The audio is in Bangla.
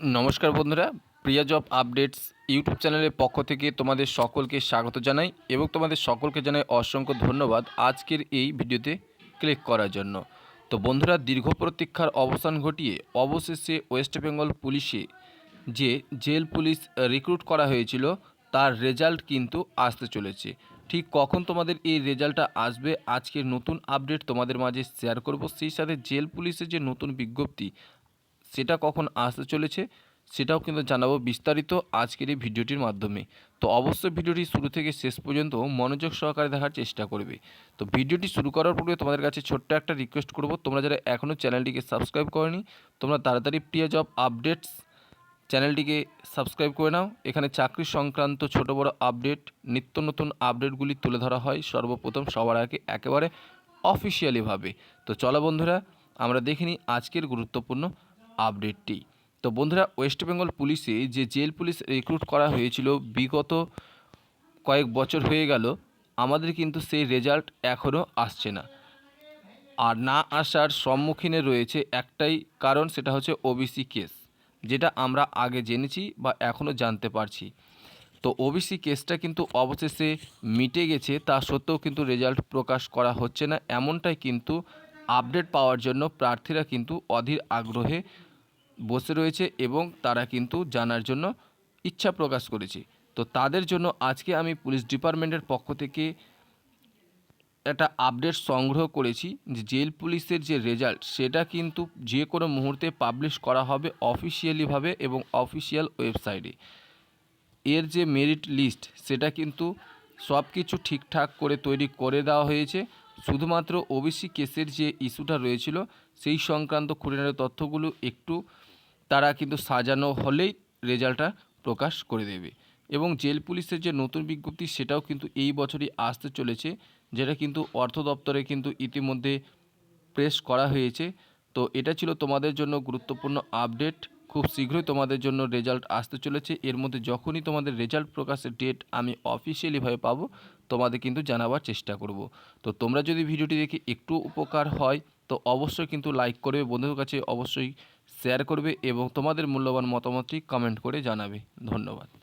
নমস্কার বন্ধুরা, প্রিয়া জব আপডেটস ইউটিউব চ্যানেলের পক্ষ থেকে তোমাদের সকলকে স্বাগত জানাই এবং তোমাদের সকলকে জানাই অসংখ্য ধন্যবাদ আজকের এই ভিডিওতে ক্লিক করার জন্য। তো বন্ধুরা, দীর্ঘ প্রতীক্ষার অবসান ঘটিয়ে অবশেষে ওয়েস্ট বেঙ্গল পুলিশে যে জেল পুলিশ রিক্রুট করা হয়েছিল, তার রেজাল্ট কিন্তু আসতে চলেছে। ঠিক কখন তোমাদের এই রেজাল্টটা আসবে, আজকের নতুন আপডেট তোমাদের মাঝে শেয়ার করব। সেই সাথে জেল পুলিশের যে নতুন বিজ্ঞপ্তি সেটা কখন আসতে চলেছে সেটাও কিন্তু জানাব বিস্তারিত আজকের এই ভিডিওটির মাধ্যমে। তো অবশ্যই ভিডিওটি শুরু থেকে শেষ পর্যন্ত মনোযোগ সহকারে দেখার চেষ্টা করবে। তো ভিডিওটি শুরু করার পূর্বে তোমাদের কাছে ছোট্ট একটা রিকোয়েস্ট করব, তোমরা যারা এখনও চ্যানেলটিকে সাবস্ক্রাইব করনি, তোমরা তাড়াতাড়ি প্রিয়া জব আপডেটস চ্যানেলটিকে সাবস্ক্রাইব করে নাও। এখানে চাকরি সংক্রান্ত ছোট বড় আপডেট নিত্য নতুন আপডেটগুলি তুলে ধরা হয় সর্বপ্রথম সবার আগে একেবারে অফিসিয়ালিভাবে তো চলো বন্ধুরা, আমরা দেখে নিই আজকের গুরুত্বপূর্ণ আপডেটটি। তো বন্ধুরা, ওয়েস্ট বেঙ্গল পুলিশে যে জেল পুলিশ রিক্রুট করা হয়েছিল বিগত কয়েক বছর হয়ে গেল, আমাদের কিন্তু সেই রেজাল্ট এখনও আসছে না। আর না আসার সম্মুখীনে রয়েছে একটাই কারণ, সেটা হচ্ছে ওবিসি কেস, যেটা আমরা আগে জেনেছি বা এখনও জানতে পারছি। তো ওবিসি কেসটা কিন্তু অবশেষে মিটে গেছে, তা সত্ত্বেও কিন্তু রেজাল্ট প্রকাশ করা হচ্ছে না। এমনটাই কিন্তু আপডেট পাওয়ার জন্য প্রার্থীরা কিন্তু অধীর আগ্রহে বসে রয়েছে এবং তারা কিন্তু জানার জন্য ইচ্ছা প্রকাশ করেছে। তো তাদের জন্য আজকে আমি পুলিশ ডিপার্টমেন্টের পক্ষ থেকে একটা আপডেট সংগ্রহ করেছি যে জেল পুলিশের যে রেজাল্ট, সেটা কিন্তু যে কোনো মুহূর্তে পাবলিশ করা হবে অফিসিয়ালিভাবে এবং অফিসিয়াল ওয়েবসাইটে এর যে মেরিট লিস্ট সেটা কিন্তু সব কিছু ঠিকঠাক করে তৈরি করে দেওয়া হয়েছে। শুধুমাত্র ওবিসি কেসের যে ইস্যুটা রয়েছিল, সেই সংক্রান্ত খুঁটিনাটি তথ্যগুলো একটু তারা কিন্তু সাজানো হলেই রেজাল্টটা প্রকাশ করে দেবে। এবং জেল পুলিশের যে নতুন বিজ্ঞপ্তি, সেটাও কিন্তু এই বছরই আসতে চলেছে, যেটা কিন্তু অর্থ দপ্তরে কিন্তু ইতিমধ্যে প্রেস করা হয়েছে। তো এটা ছিল তোমাদের জন্য গুরুত্বপূর্ণ আপডেট। খুব শীঘ্রই তোমাদের জন্য রেজাল্ট আসতে চলেছে। এর মধ্যে যখনই তোমাদের রেজাল্ট প্রকাশের ডেট আমি অফিসিয়ালিভাবে পাবো, তোমাদের কিন্তু জানাবার চেষ্টা করব। তো তোমরা যদি ভিডিওটি দেখে একটু উপকার হয়, তো অবশ্যই কিন্তু লাইক করবে। বন্ধুদের কাছে অবশ্যই শেয়ার করবে এবং তোমাদের মূল্যবান মতামতটি কমেন্ট করে জানাবে। ধন্যবাদ।